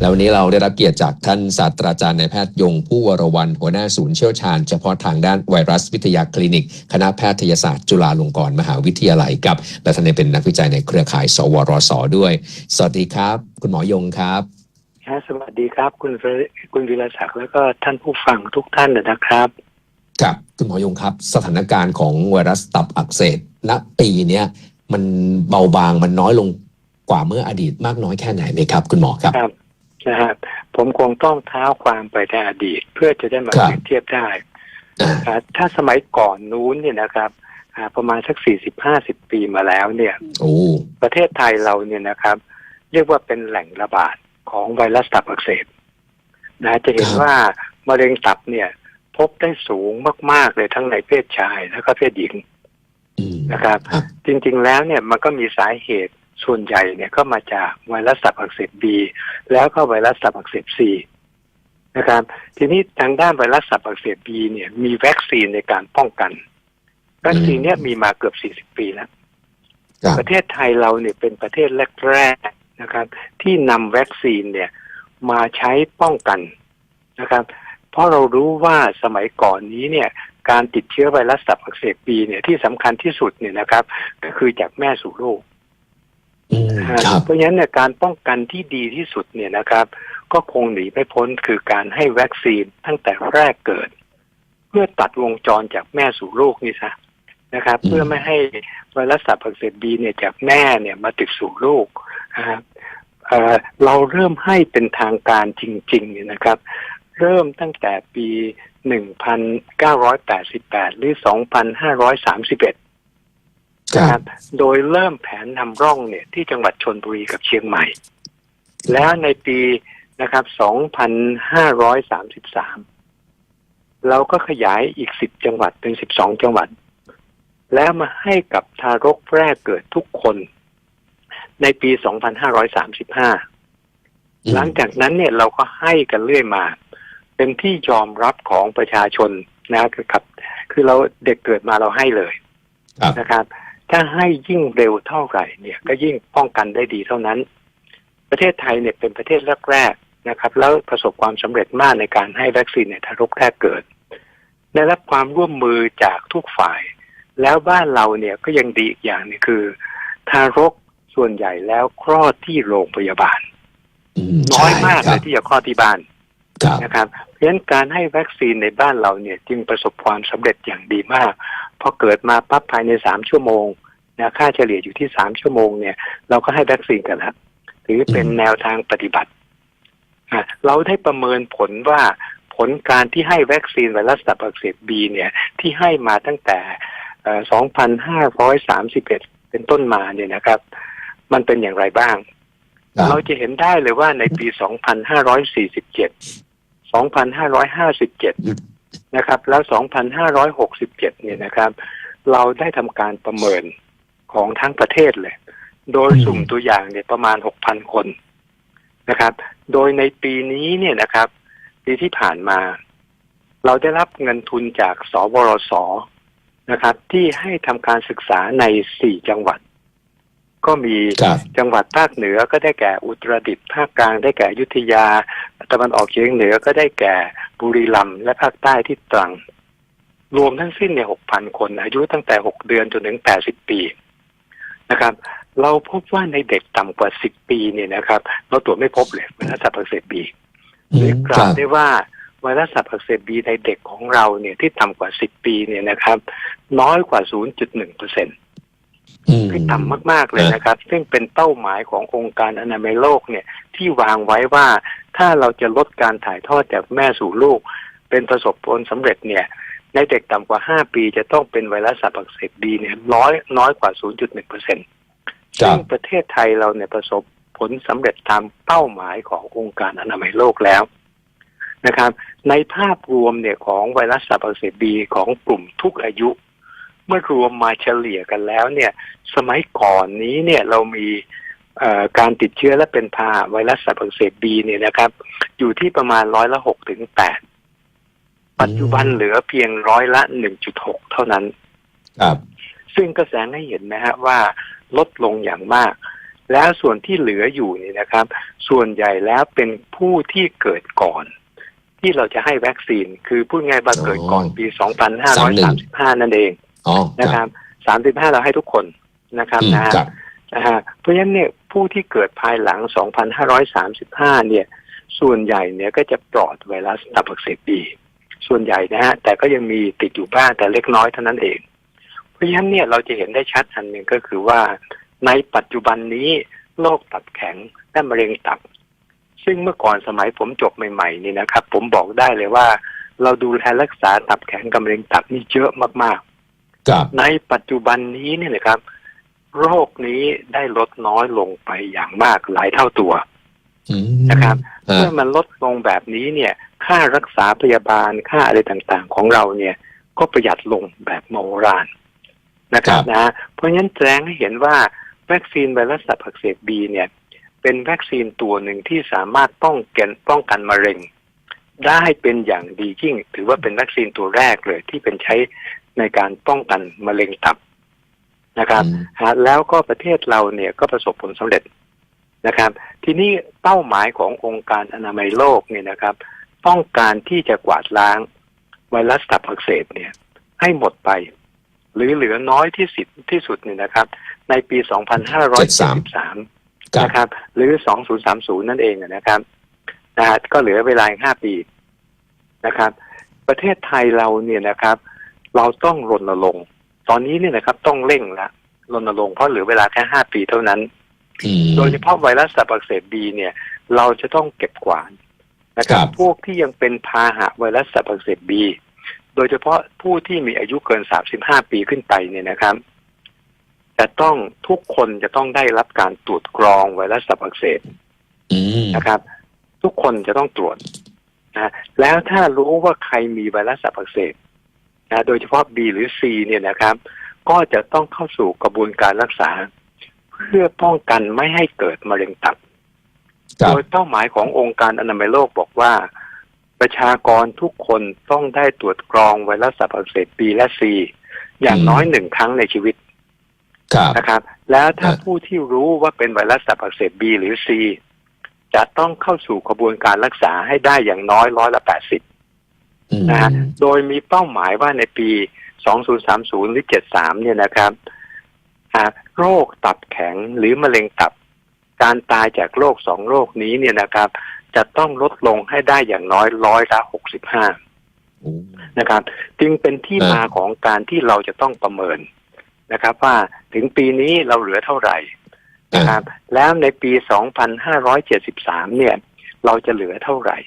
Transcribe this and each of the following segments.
แล้ววันนี้เราได้รับเกียรติจากท่านศาสตราจารย์นายแพทย์ยงผู้วรวันหัวหน้าศูนย์เชี่ยวชาญเฉพาะทางด้านไวรัสวิทยาคลินิก คณะแพทยศาสตร์จุฬาลงกรณ์มหาวิทยาลัยกับ และท่านยังเป็นนักวิจัยในเครือข่าย สวรสด้วย สวัสดีครับ คุณหมอยงครับครับสวัสดีครับ คุณเฟรคุณวิรศักดิ์แล้วก็ท่านผู้ฟังทุกท่านนะครับครับคุณหมอยงครับ สถานการณ์ของไวรัสตับอักเสบณปีเนี้ยมันเบาบางมันน้อยลงกว่าเมื่ออดีตมากน้อยแค่ไหนไหมครับ คุณหมอครับครับ นะครับผมคงต้องเท้าความไปในอดีต เพื่อจะได้มาครับเปรียบเทียบได้อ่าอ่าถ้าสมัยก่อนนู้นเนี่ยนะครับอ่าประมาณสักสี่สิบห้าสิบปีมาแล้วเนี่ยโอ้ประเทศไทยเราเนี่ยนะครับ เรียกว่าเป็นแหล่งระบาดของไวรัสตับอักเสบนะจะเห็นว่ามะเร็งตับเนี่ย พบได้สูงมาก ๆ เลยทั้งในเพศชายแล้วก็เพศหญิงอืมนะครับครับ จริง ๆ แล้วเนี่ยมันก็มีสาเหตุ ส่วนใหญ่เนี่ยก็มาจากไวรัสตับอักเสบบีแล้วก็ไวรัสตับอักเสบซีนะครับ ทีนี้ทางด้านไวรัสตับอักเสบบีเนี่ยมีวัคซีนในการป้องกัน วัคซีนเนี่ยมีมาเกือบ40ปีแล้วครับประเทศไทยเราเนี่ยเป็นประเทศแรกๆนะครับ ที่นำวัคซีนเนี่ยมาใช้ป้องกันนะครับ เพราะเรารู้ว่าสมัยก่อนนี้เนี่ยการติดเชื้อไวรัสตับอักเสบบีเนี่ยที่สำคัญที่สุดเนี่ยนะครับ ก็คือจากแม่สู่ลูกอืมครับ เพราะฉะนั้นเนี่ยการป้องกันที่ดีที่สุดเนี่ยนะครับ ก็คงหนีไม่พ้นคือการให้วัคซีนตั้งแต่แรกเกิด เพื่อตัดวงจรจากแม่สู่ลูกนี่ซะนะครับอืมเพื่อไม่ให้ไวรัสตับอักเสบบีเนี่ยจากแม่เนี่ยมาติดสู่ลูกนะครับเอ่อเราเริ่มให้เป็นทางการจริงๆเนี่ยนะครับ เริ่มตั้งแต่ปี 1988 หรือ 2531ค นะครัรับบโดยเริ่มแผนนำร่องเนี่ยที่จังหวัดชนบุรีกับเชียงใหม่ แล้วในปีนะครับ 2533 เราก็ขยายอีก 10 จังหวัดเป็น 12 จังหวัด แล้วมาให้กับทารกแรกเกิดทุกคน ในปี 2535 หลังจากนั้นเนี่ยเราก็ให้กันเรื่อยมา เป็นที่ยอมรับของประชาชนนะครับ คือเราเด็กเกิดมาเราให้เลยครับนะครับ ถ้าให้ยิ่งเร็วเท่าไหร่เนี่ยก็ยิ่งป้องกันได้ดีเท่านั้น ประเทศไทยเนี่ยเป็นประเทศแรกๆนะครับ แล้วประสบความสำเร็จมากในการให้วัคซีนในทารกแรกเกิด ได้รับความร่วมมือจากทุกฝ่าย แล้วบ้านเราเนี่ยก็ยังดีอีกอย่างหนึงคือ ทารกส่วนใหญ่แล้วคลอดที่โรงพยาบาลอืมน้อยมากใช่เลยที่จะคลอดที่บ้านครับนะครับ เพราะฉะนั้นการให้วัคซีนในบ้านเราเนี่ยจึงประสบความสำเร็จอย่างดีมาก พอเกิดมาปั๊บภายในสามชั่วโมงนะค่าเฉลี่ยอยู่ที่สามชั่วโมงเนี่ยเราก็ให้วัคซีนกันแล้วถือเป็นอืมแนวทางปฏิบัติอะเราได้ประเมินผลว่าผลการที่ให้วัคซีนไวรัสตับอักเสบบีเนี่ยที่ให้มาตั้งแต่เอ่อ2,531 เป็นต้นมาเนี่ยนะครับ มันเป็นอย่างไรบ้างครับเราจะเห็นได้เลยว่าในปี 2547 2557 นะครับ แล้ว 2567 เนี่ยนะครับ เราได้ทำการประเมินของทั้งประเทศเลย โดยอืมสุ่มตัวอย่างเนี่ยประมาณ 6,000 คนนะครับ โดยในปีนี้เนี่ยนะครับ ปีที่ผ่านมา เราได้รับเงินทุนจากสบรสนะครับ ที่ให้ทำการศึกษาใน 4 จังหวัด ก็มีครับจังหวัดภาคเหนือก็ได้แก่อุตรดิตถ์ภาคกลางได้แก่อยุธยาตะวันออกเฉียงเหนือก็ได้แก่บุรีรัมย์และภาคใต้ที่ตรัง รวมทั้งสิ้นเนี่ยหกพันคน อายุตั้งแต่หกเดือนจนถึงแปดสิบปีนะครับ เราพบว่าในเด็กต่ำกว่าสิบปีเนี่ยนะครับ เราตรวจไม่พบเลยไวรัสตับอักเสบบีหรือกล่าวได้ว่าไวรัสตับอักเสบบีในเด็กของเราเนี่ยที่ต่ำกว่าสิบปีเนี่ยนะครับ น้อยกว่าศูนย์จุดหนึ่งเปอร์เซ็นต อืมคือต่ำมาก ๆ เลยนะครับ ซึ่งเป็นเป้าหมายขององค์การอนามัยโลกเนี่ย ที่วางไว้ว่าถ้าเราจะลดการถ่ายทอดจากแม่สู่ลูก เป็นประสบผลสำเร็จเนี่ย ในเด็กต่ำกว่า 5 ปีจะต้องเป็นไวรัสตับอักเสบบีเนี่ยน้อยน้อยกว่า 0.1เปอร์เซ็นต์ครัซึ่บงประเทศไทยเราเนี่ยประสบผลสำเร็จตามเป้าหมายขององค์การอนามัยโลกแล้วนะครับ ในภาพรวมเนี่ยของไวรัสตับอักเสบบีของกลุ่มทุกอายุ เมื่อรวมมาเฉลี่ยกันแล้วเนี่ย สมัยก่อนนี้เนี่ยเรามีเอ่อการติดเชื้อและเป็นพาหะไวรัสตับอักเสบบีเนี่ยนะครับ อยู่ที่ประมาณร้อยละหกถึงแปดปัจจุบันเหลือเพียงร้อยละหนึ่งจุดหกเท่านั้น ครับ ซึ่งก็แสดงให้เห็นนะฮะว่าลดลงอย่างมาก แล้วส่วนที่เหลืออยู่นี่นะครับ ส่วนใหญ่แล้วเป็นผู้ที่เกิดก่อน ที่เราจะให้วัคซีน คือพูดง่ายว่าเกิดก่อนปี 2535 นั่นเองอ๋อ นะครับ35เราให้ทุกคนนะครับอืมนะฮะครับนะฮะเพราะฉะนั้นเนี่ยผู้ที่เกิดภายหลัง2535เนี่ย ส่วนใหญ่เนี่ยก็จะปลอดไวรัสตับอักเสบบีส่วนใหญ่นะฮะแต่ก็ยังมีติดอยู่บ้างแต่เล็กน้อยเท่านั้นเอง เพราะฉะนั้นเนี่ยเราจะเห็นได้ชัดอันหนึ่งก็คือว่าในปัจจุบันนี้โรคตับแข็งและมะเร็งตับ ซึ่งเมื่อก่อนสมัยผมจบใหม่ๆนี่นะครับ ผมบอกได้เลยว่า เราดูแลรักษาตับแข็งกับมะเร็งตับนี่เยอะมากๆครับ ในปัจจุบันนี้เนี่ยนะครับ โรคนี้ได้ลดน้อยลงไปอย่างมากหลายเท่าตัวอืมนะครับฮะเมื่อมันลดลงแบบนี้เนี่ย ค่ารักษาพยาบาลค่าอะไรต่างๆ ของเราเนี่ย ก็ประหยัดลงแบบโมโหรานนะครับนะ เพราะฉะนั้นแสดงให้เห็นว่าวัคซีนไวรัสตับอักเสบบีเนี่ย เป็นวัคซีนตัวหนึ่งที่สามารถป้องกันป้องกันมะเร็ง ได้เป็นอย่างดียิ่ง ถือว่าเป็นวัคซีนตัวแรกเลยที่เป็นใช้ ในการป้องกันมะเร็งตับนะครับอืมฮะแล้วก็ประเทศเราเนี่ยก็ประสบผลสำเร็จนะครับ ทีนี้เป้าหมายขององค์การอนามัยโลกเนี่ยนะครับ ต้องการที่จะกวาดล้างไวรัสตับอักเสบเนี่ย ให้หมดไป หรือเหลือน้อยที่สุดที่สุดเนี่ยนะครับ ในปี 2573ครับนะครับ หรือ 2030 นั่นเองอะนะครับนะฮะก็เหลือเวลาอีก5ปีนะครับ ประเทศไทยเราเนี่ยนะครับ เราต้องรณรงค์ตอนนี้เนี่ยนะครับต้องเร่งละรณรงค์เพราะเหลือเวลาแค่5ปีเท่านั้นอืมโดยเฉพาะไวรัสตับอักเสบบีเนี่ย เราจะต้องเก็บกวาดนะครับครับ พวกที่ยังเป็นพาหะไวรัสตับอักเสบบีโดยเฉพาะผู้ที่มีอายุเกิน35ปีขึ้นไปเนี่ยนะครับจะต้องทุกคนจะต้องได้รับการตรวจกรองไวรัสตับอักเสบอืมนะครับ ทุกคนจะต้องตรวจนะแล้วถ้ารู้ว่าใครมีไวรัสตับอักเสบ นะโดยเฉพาะ B หรือ C เนี่ยนะครับ ก็จะต้องเข้าสู่กระบวนการรักษา เพื่อป้องกันไม่ให้เกิดมะเร็งตับครับ โดยเป้าหมายขององค์การอนามัยโลกบอกว่า ประชากรทุกคนต้องได้ตรวจกรองไวรัสตับอักเสบ B และ C อย่างน้อยหนึ่งครั้งในชีวิตครับนะครับ แล้วถ้าครับผู้ที่รู้ว่าเป็นไวรัสตับอักเสบ B หรือ C จะต้องเข้าสู่กระบวนการรักษาให้ได้อย่างน้อยร้อยละแปดสิบอืม นะฮะโดยมีเป้าหมายว่าในปี 2030 หรือ 73 เนี่ยนะครับอ่าโรคตับแข็งหรือมะเร็งตับ การตายจากโรคสองโรคนี้เนี่ยนะครับ จะต้องลดลงให้ได้อย่างน้อยร้อยละ65โอ้นะครับ จึงเป็นที่เออมาของการที่เราจะต้องประเมินนะครับ ว่าถึงปีนี้เราเหลือเท่าไหร่นะครับ แล้วในปี 2573 เนี่ย เราจะเหลือเท่าไหร่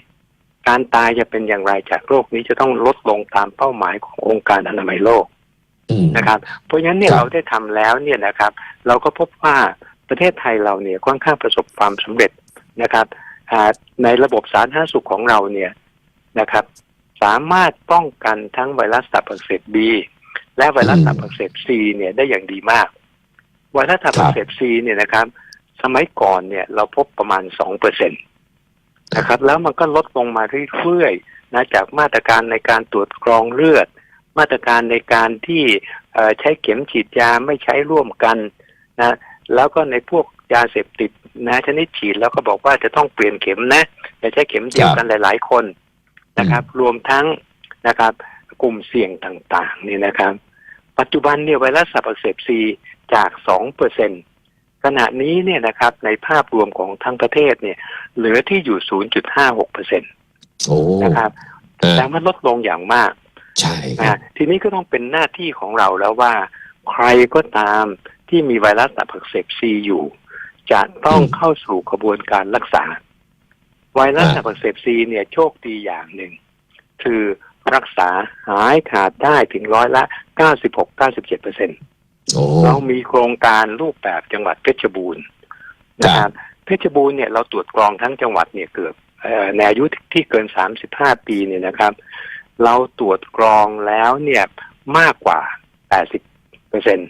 การตายจะเป็นอย่างไรจากโรคนี้จะต้องลดลงตามเป้าหมายขององค์การอนามัยโลกอืมนะครับ เพราะฉะนั้นเนี่ยครับเราได้ทำแล้วเนี่ยนะครับ เราก็พบว่าประเทศไทยเราเนี่ยค่อนข้างประสบความสำเร็จนะครับอ่าในระบบสาธารณสุขของเราเนี่ยนะครับ สามารถป้องกันทั้งไวรัสตับอักเสบบีและไวรัสตับอักเสบซีเนี่ยได้อย่างดีมาก ไวรัสตับอักเสบซีเนี่ยนะครับ สมัยก่อนเนี่ยเราพบประมาณสองเปอร์เซ็นต นะครับแล้วมันก็ลดลงมาเรื่อยๆนะจากมาตรการในการตรวจกรองเลือด มาตรการในการที่ใช้เข็มฉีดยาไม่ใช้ร่วมกันนะแล้วก็ในพวกยาเสพติดนะชนิดฉีดแล้วก็บอกว่าจะต้องเปลี่ยนเข็มนะอย่าใช้เข็มเดียวกันหลาย ๆ คนนะครับ รวมทั้งนะครับ กลุ่มเสี่ยงต่างๆนี่นะครับ ปัจจุบันเนี่ยไวรัสตับอักเสบซีจากสองเปอร์เซ็นต์ ขณะนี้เนี่ยนะครับในภาพรวมของทั้งประเทศเนี่ย เหลือที่อยู่ 0.56เปอร์เซ็นตโอ้นะครับเออแต่มันลดลงอย่างมาก ใช่คนะรับฮะทีนี้ก็ต้องเป็นหน้าที่ของเราแล้วว่า ใครก็ตามที่มีไวรัสตับอักเสบซีอยู่ จะต้องอืมเข้าสู่กระบวนการรักษา ไวรัสอ่าตับอักเสบซีเนี่ยโชคดีอย่างหนึ่ง คือรักษาหายขาดได้ถึงร้อยละ 96-97เปอร์เซ็นโอ้ เรามีโครงการรูปแบบจังหวัดเพชรบูรณ์นะครับเพชรบูรณ์เนี่ยเราตรวจกรองทั้งจังหวัดเนี่ยเกือบเอ่อในอายุที่เกิน35ปีเนี่ยนะครับ เราตรวจกรองแล้วเนี่ยมากกว่า80เปอร์เซ็นต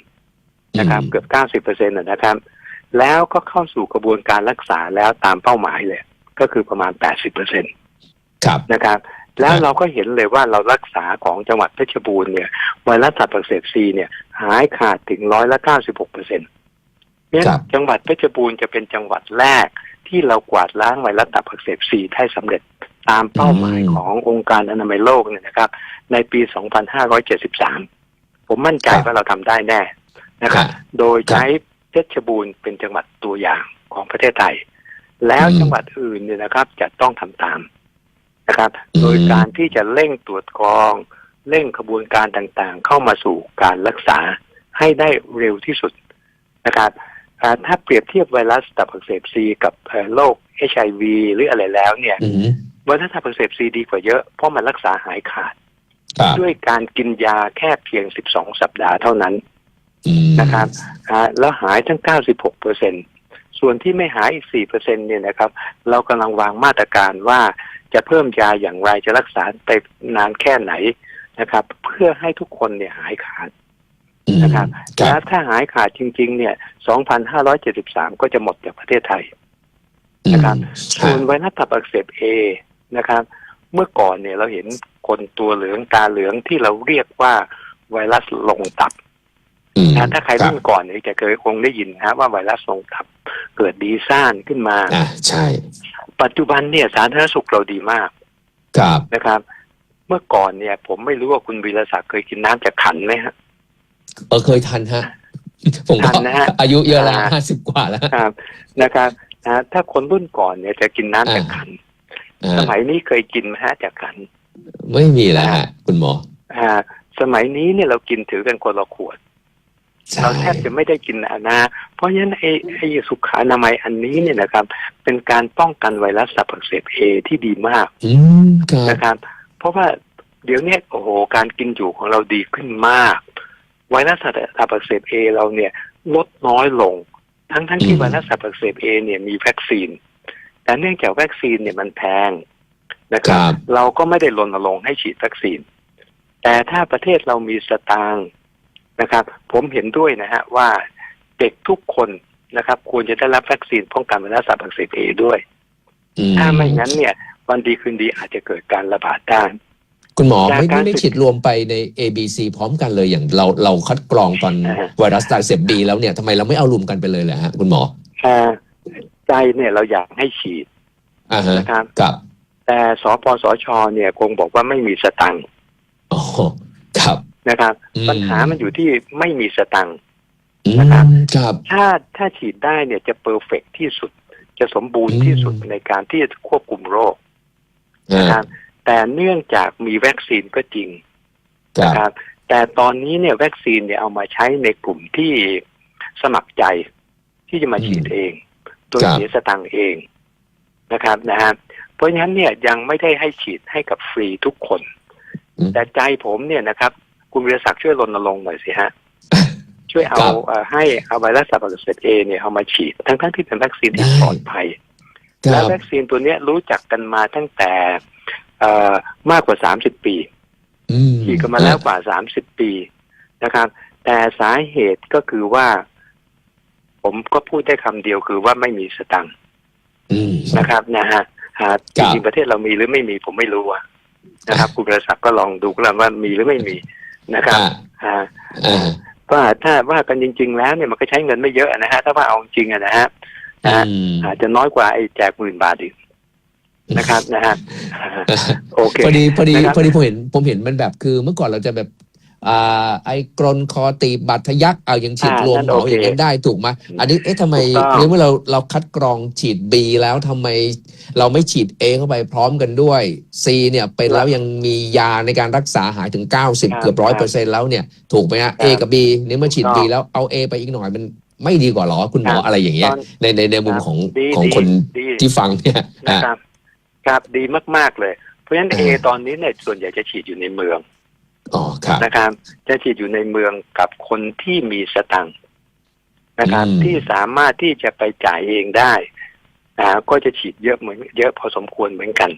นะครับ เกือบ90เปอร์เซ็นต์นะครับ แล้วก็เข้าสู่กระบวนการรักษาแล้วตามเป้าหมายเลย ก็คือประมาณ80เปอร์เซ็นตครับนะครับ แล้วครับเราก็เห็นเลยว่าเรารักษาของจังหวัดเพชรบูรณ์เนี่ยไวรัสตับอักเสบซีเนี่ยหายขาดถึงร้อยละ96เปอร์เซ็นตเนี่ยครับจังหวัดเพชรบูรณ์จะเป็นจังหวัดแรกที่เรากวาดล้างไวรัสตับอักเสบซีได้สำเร็จตามเป้าหมายอืมขององค์การอนามัยโลกเนี่ยนะครับ ในปี 2573 ผมมั่นใจครับว่าเราทำได้แน่นะครับครับ โดยใช้เพชรบูรณ์เป็นจังหวัดตัวอย่างของประเทศไทย แล้วอืมจังหวัดอื่นเนี่ยนะครับ จะต้องทำตาม นะครับอืมโดยการที่จะเร่งตรวจกรองเร่งขบวนการต่างๆ เข้ามาสู่การรักษาให้ได้เร็วที่สุดนะครับอ่าถ้าเปรียบเทียบไวรัสตับอักเสบซีกับเอ่อโรคเอชไอวีหรืออะไรแล้วเนี่ยอืมไวรัสตับอักเสบซีดีกว่าเยอะเพราะมันรักษาหายขาดครับด้วยการกินยาแค่เพียง 12 สัปดาห์เท่านั้นอืมนะครับอ่าแล้วหายทั้ง 96เปอร์เซ็น ส่วนที่ไม่หายอีก4เปอร์เซ็นเนี่ยนะครับ เรากำลังวางมาตรการว่าจะเพิ่มยาอย่างไรจะรักษาไปนานแค่ไหนนะครับ เพื่อให้ทุกคนเนี่ยหายขาดอืมนะครับครัและบถ้าหายขาดจริง ๆ เนี่ย2,573ก็จะหมดจากประเทศไทยนะครับอืมส่วนไวรัสตับอักเสบเอนะครับ เมื่อก่อนเนี่ยเราเห็นคนตัวเหลืองตาเหลืองที่เราเรียกว่าไวรัสลงตับอืมนะ ถ้าใครบรุ่นก่อนเนี่ยจะเคยคงได้ยินนะว่าไวรัสลงตับเกิดดีซ่านขึ้นมาอ่าใช่ ปัจจุบันเนี่ยสาธารณสุขเราดีมากครับนะครับ เมื่อก่อนเนี่ย ผมไม่รู้ว่าคุณวีรศักดิ์เคยกินน้ำจากขันไหมฮะเออเคยทันฮะผมก็ทันนะฮะอายุเยอะแล้วอ่าห้าสิบกว่าแล้วครับนะครับนะถ้าคนรุ่นก่อนเนี่ยจะกินน้ำจากขันอ่าสมัยนี้เคยกินไหมฮะจากขัน ไม่มีแล้วฮะคุณหมออ่าสมัยนี้เนี่ยเรากินถือกันคนละขวดใช่ เราแทบจะไม่ได้กินอะนะ เพราะฉะนั้นไอ้ไอ้สุขอนามัยอันนี้เนี่ยนะครับ เป็นการป้องกันไวรัสตับอักเสบเอที่ดีมากอืมครับนะครับ เพราะว่าเดี๋ยวเนี้โอ้โหการกินอยู่ของเราดีขึ้นมาก ไวรัสตับอักเสบเอเราเนี่ยลดน้อยลง ทั้งทั้งที่ไวรัสตับอักเสบเอเนี่ยมีวัคซีน แต่เนื่องจากวัคซีนเนี่ยมันแพงนะคครับรับ เราก็ไม่ได้รณรงค์ให้ฉีดวัคซีน แต่ถ้าประเทศเรามีสตางค์ นะครับ ผมเห็นด้วยนะฮะว่าเด็กทุกคนนะครับ ควรจะได้รับวัคซีนป้องกันไวรัสตับอักเสบเอด้วยอืมถ้าไม่งั้นเนี่ย วันดีคืนดีอาจจะเกิดการระบาดได้คุณหมอจากไม่การไม่ได้ศึกฉีดรวมไปใน A B C พร้อมกันเลยอย่างเราเราคัดกรองตอนอ่าฮะไวรัสตับอักเสบบีแล้วเนี่ยทำไมเราไม่เอารวมกันไปเลยเหรอฮะคุณหมออ่าใจเนี่ยเราอยากให้ฉีดอ่าฮะนะครับกับ แต่สปสชเนี่ยคงบอกว่าไม่มีสตังค์อ๋อครับ นะครับอืมปัญหามันอยู่ที่ไม่มีสตังค์อืมนะครับครับถ้าถ้าฉีดได้เนี่ยจะเพอร์เฟกที่สุด จะสมบูรณ์ที่สุดอืมในการที่จะควบคุมโรคอ่านะครับแต่เนื่องจากมีวัคซีนก็จริงครันะบครับแต่ตอนนี้เนี่ยวัคซีนเนี่ยเอามาใช้ในกลุ่มที่สมัครใจที่จะมาฉีดเองโดยครับเสียสตังค์เองนะครับนะฮะเพราะฉะนั้นเนี่ยยังไม่ได้ให้ฉีดให้กับฟรีทุกคนอืมแต่ใจผมเนี่ยนะครับ คุณวิรศักดิ์ช่วยรณรงค์หน่อยสิฮะ ช่วยเอาครับเอ่อให้เอาไวรัสตับอักเสบเอเนี่ยเอามาฉีด ทั้งทั้งๆที่เป็นวัคซีนที่ได้ปลอดภัยคและรับวัคซีนตัวเนี้ยรู้จักกันมาตั้งแต่เอ่อมากกว่าสามสิบปีอืมฉีดกันมาแล้วกว่าสามสิบปีนะครับ แต่สาเหตุก็คือว่า ผมก็พูดได้คำเดียวคือว่าไม่มีสตังค์อืมนะครับนะฮะหาคจรับริงๆประเทศเรามีหรือไม่มีผมไม่รู้อะนะครับ คุณประศักดิ์ก็ลองดูก็แล้วว่ามีหรือไม่มี นะครับอ่าอ่าอ่าว่าถ้าว่ากันจริง ๆ แล้วเนี่ยมันก็ใช้เงินไม่เยอะนะฮะถ้าว่าเอาจริงอะนะฮะนะฮะอืมอาจจะน้อยกว่าไอ้แจกหมื่นบาทอีกนะครับนะฮะอ่าโอเคพอดีพอดีนะครับพอดีผมเห็นผมเห็นมันแบบคือเมื่อก่อนเราจะแบบอ่า ไอ้กรนคอตีบบัตรทะยักเอายังฉีดอ่ารวมนั่นเหมาโอเคอย่างนั้นได้ถูกไหมอันนี้เอ๊ะทำไมถูกต้องหรือว่าเราเราคัดกรองฉีด B แล้วทำไม เราไม่ฉีด A เข้าไปพร้อมกันด้วย C เนี่ยเป็นแล้วยังมียาในการรักษาหายถึง 90 เกือบร้อยเปอร์เซ็นแล้วเนี่ยถูกไหมฮะ A กับ B เนี่ยเมื่อฉีด B แล้วเอา A ไปอีกหน่อยมันไม่ดีกว่าหรอคุณหมออะไรอย่างเงี้ยตอนในในในมุมของดีของดีคนดีที่ฟังเนี่ยนะอ่าครับครับดีมาก ๆเลย เพราะฉะนั้นอ่าเอตอนนี้เนี่ยส่วนใหญ่จะฉีดอยู่ในเมืองอ๋อครับ นะครับจะฉีดอยู่ในเมืองกับคนที่มีสตังค์นะครับอืมที่สามารถที่จะไปจ่ายเองได้อ่าก็จะฉีดเยอะเหมือนเยอะพอสมควรเหมือนกัน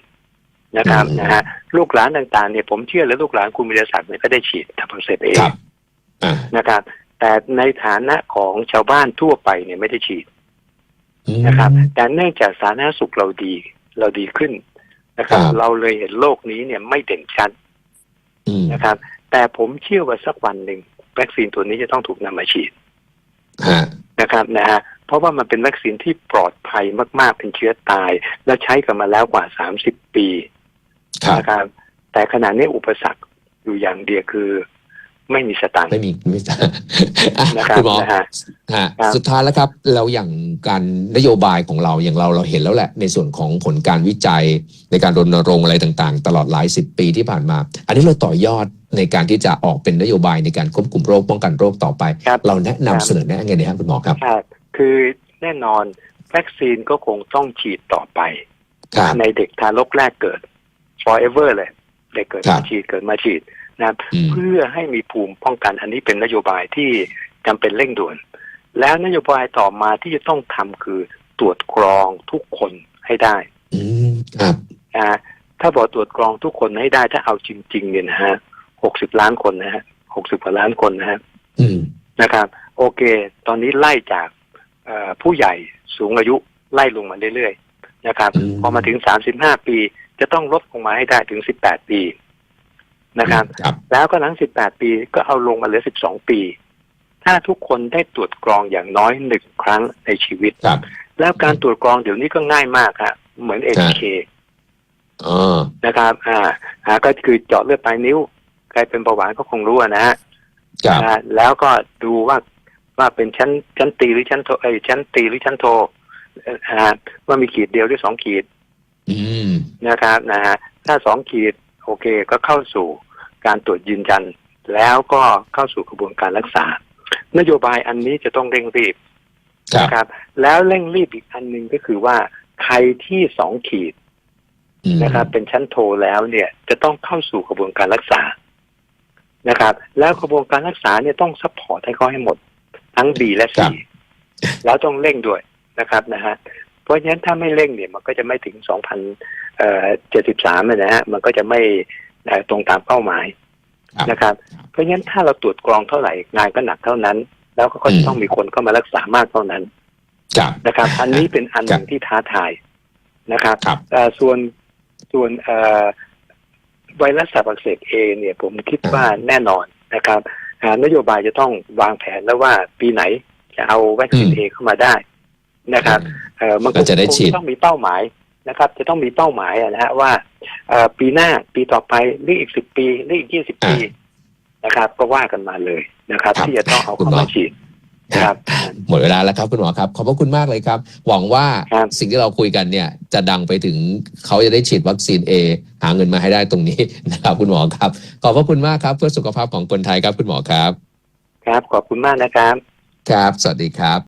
นะครับนะฮะลูกหลานต่างๆเนี่ยผมเชื่อแล้วลูกหลานคุณวิทยาศักดิ์เนี่ยก็ได้ฉีดทับเสร็จเองครับอ่านะครับ แต่ในฐานะของชาวบ้านทั่วไปเนี่ยไม่ได้ฉีดอืมนะครับ แต่เนื่องจากสาธารณสุขเราดี เราดีขึ้นนะครับครับเราเลยเห็นโลกนี้เนี่ยไม่เด่นชัดอืม นะครับ แต่ผมเชื่อว่าสักวันหนึ่งวัคซีนตัวนี้จะต้องถูกนำมาฉีดฮะนะนะครับนะฮะเพราะว่ามันเป็นวัคซีนที่ปลอดภัยมากๆเป็นเชื้อตาย และใช้กันมาแล้วกว่า30ปีครับนะครับแต่ขณะนี้อุปสรรคอยู่อย่างเดียวคือ ไม่มีสตางค์ไม่มีไม่อะนะครับคุณหมอนะฮะ ฮะครับ สุดท้ายแล้วครับแล้วอย่างการนโยบายของเราอย่างเราเราเห็นแล้วแหละ ในส่วนของผลการวิจัยในการรณรงค์อะไรต่างๆ ตลอดหลายสิบปีที่ผ่านมา อันนี้เราต่อยอดในการที่จะออกเป็นนโยบายในการควบคุมโรคป้องกันโรคต่อไป ครับ เราแนะนำครับเสนอแนะยังไงดีครับคุณหมอครับครับคือแน่นอนวัคซีนก็คงต้องฉีดต่อไป ครับ ในเด็กทารกแรกเกิด forever เลย เด็กเกิดครัมาบฉีดเกิดมาฉีด นะครับอืมเพื่อให้มีภูมิป้องกัน อันนี้เป็นนโยบายที่จำเป็นเร่งด่วน แล้วนโยบายต่อมาที่จะต้องทำคือตรวจกรองทุกคนให้ได้อืมครับนะฮะถ้าบอกตรวจกรองทุกคนให้ได้ ถ้าเอาจริง ๆ เนี่ยนะฮะหกสิบล้านคนนะฮะหกสิบกว่าล้านคนนะฮะอืมนะครับ โอเค ตอนนี้ไล่จากเอ่อผู้ใหญ่สูงอายุไล่ลงมาเรื่อยๆนะครับอืมพอมาถึงสามสิบห้าปี จะต้องลดลงมาให้ได้ถึงสิบแปดปี นะครับครับ แล้วก็หลัง 18 ปีก็เอาลงมาเหลือ 12 ปี ถ้าทุกคนได้ตรวจกรองอย่างน้อยหนึ่งครั้งในชีวิตครับแล้วการตรวจกรองเดี๋ยวนี้ก็ง่ายมากฮะเหมือนเอครับเคอ๋อนะครับ อ่าอ่าก็คือเจาะเลือดปลายนิ้ว ใครเป็นเบาหวานก็คงรู้อะนะฮะครับอ่าแล้วก็ดูว่าว่าเป็นชั้นชั้นตีหรือชั้นโทเอ้ยชั้นตีหรือชั้นโทเอ่ออ่าว่ามีขีดเดียวหรือสองขีดอืมนะครับนะฮะถ้าสองขีด โอเคก็เข้าสู่การตรวจยืนยัน แล้วก็เข้าสู่กระบวนการรักษา นโยบายอันนี้จะต้องเร่งรีบครับนะครับ แล้วเร่งรีบอีกอันหนึ่งก็คือว่าใครที่สองขีดอืมนะครับ เป็นชั้นโทแล้วเนี่ย จะต้องเข้าสู่กระบวนการรักษานะครับ แล้วกระบวนการรักษาเนี่ยต้องซัพพอร์ตให้เขาให้หมด ทั้ง B และ C แล้วต้องเร่งด้วยนะครับนะฮะเพ ราะฉะนั้นถ้าไม่เร่งเนี่ยมันก็จะไม่ถึง2073นะฮะมันก็จะไม่เอ่อตรงตามเป้าหมายครับนะครับ เพราะฉะนั้นถ้าเราตรวจกรองเท่าไหร่งานก็หนักเท่านั้น แล้วก็อืมจะต้องมีคนเข้ามารักษามากเท่านั้นครับนะครับ อันนี้เป็นอันหนึ่งครับที่ท้าทายนะครับครับเอ่อส่วนส่วนเอ่อไวรัสตับอักเสบเอเนี่ยผมคิดว่าแน่นอนนะครับอ่านโยบายจะต้องวางแผนแล้วว่าปีไหนจะเอาวัคซีนอืมเอเข้ามาได้ นะครับเอ่อมันก็เราจะได้ฉีดคงต้องมีเป้าหมายนะครับ จะต้องมีเป้าหมายอะนะฮะว่าเอ่อปีหน้าปีต่อไปหรืออีกสิบปีหรืออีกยี่สิบปีนะครับ ก็ว่ากันมาเลยนะครับครับที่จะต้องเอาคุณเข้าหมอมาฉีดนะครับหมดเวลาแล้วครับคุณหมอครับ ขอบพระคุณมากเลยครับ หวังว่าครับสิ่งที่เราคุยกันเนี่ย จะดังไปถึงเขาจะได้ฉีดวัคซีน A หาเงินมาให้ได้ตรงนี้นะครับ คุณหมอครับ ขอบพระคุณมากครับ เพื่อสุขภาพของคนไทยครับคุณหมอครับ ครับขอบคุณมากนะครับ ครับ สวัสดีครับ